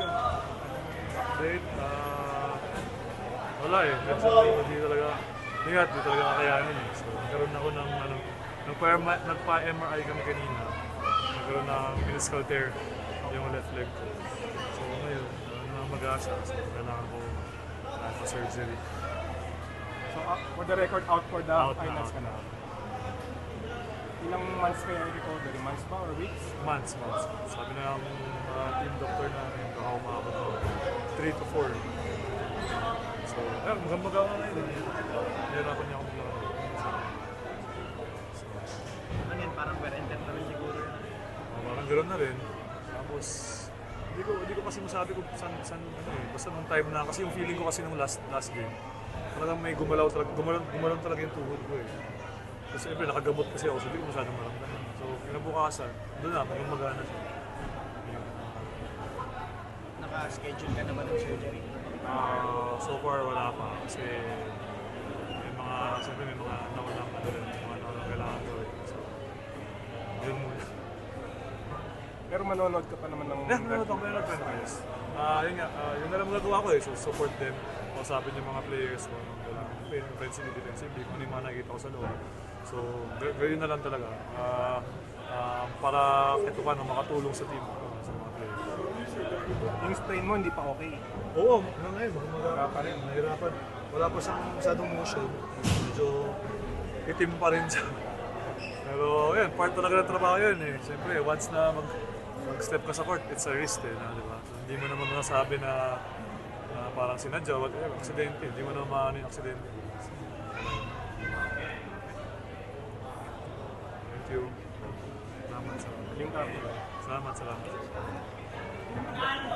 yun. Update, uh, ah, wala eh. Medyo hindi talaga, hindi nga, hindi talaga kakayanin eh. So, nagkaroon ako ng, ano, nagpa-MRI kami kanina. Nagkaroon ng meniscal tear yung left leg ko. So, ngayon, ano uh, namamagasa. So, kailangan ko uh, surgery. So, uh, for the record, out for the out INAS ka na. Ilang months kaya recovery? Months ba or weeks? Months, months. Sabi na 3 to 4. So, ayun, magang magawa na yun. Nahirapan niya ako maglaro. So, Ano yan, parang wear and tear na rin siguro yun. parang gano'n na rin. Tapos, hindi ko hindi ko kasi masabi kung saan, saan ano eh. Basta nung time na, kasi yung feeling ko kasi nung last last game, talagang may gumalaw talaga, gumalaw, gumalaw talaga yung tuhod ko eh. Kasi siyempre nakagamot kasi ako, so hindi ko masyadong maramdaman. So, kinabukasan, doon na, yung magana siya. Naka-schedule ka na ba ng surgery? Ah, so far wala pa kasi may mga siyempre may mga naunang ano rin, mga naunang kailangan ko eh. So, yun muna. Pero manonood ka pa naman ng... Yeah, nanonood ako nanonood ko ng guys. Ah, yun nga, ah, yun na lang magagawa ko eh. So, support them. Kausapin yung mga players ko. Ano, play, offensively, defensively, kung ano yung mga nakikita ko sa loob. So, ganyan na lang talaga. Ah, ah, para kahit paano makatulong sa team, players. Yung sprain mo, hindi pa okay. Oo, na ngayon, magaga pa rin. Nahirapan. Wala pa siyang masyadong motion. Medyo itim pa rin siya. Pero yun, part talaga ng trabaho yun eh. Siyempre, once na mag, mag-step ka sa court, it's a risk eh, na, di ba? So, hindi mo naman masasabi na, na parang sinadya, whatever, aksidente. Hindi mo naman maano yung aksidente. Selamat selamat.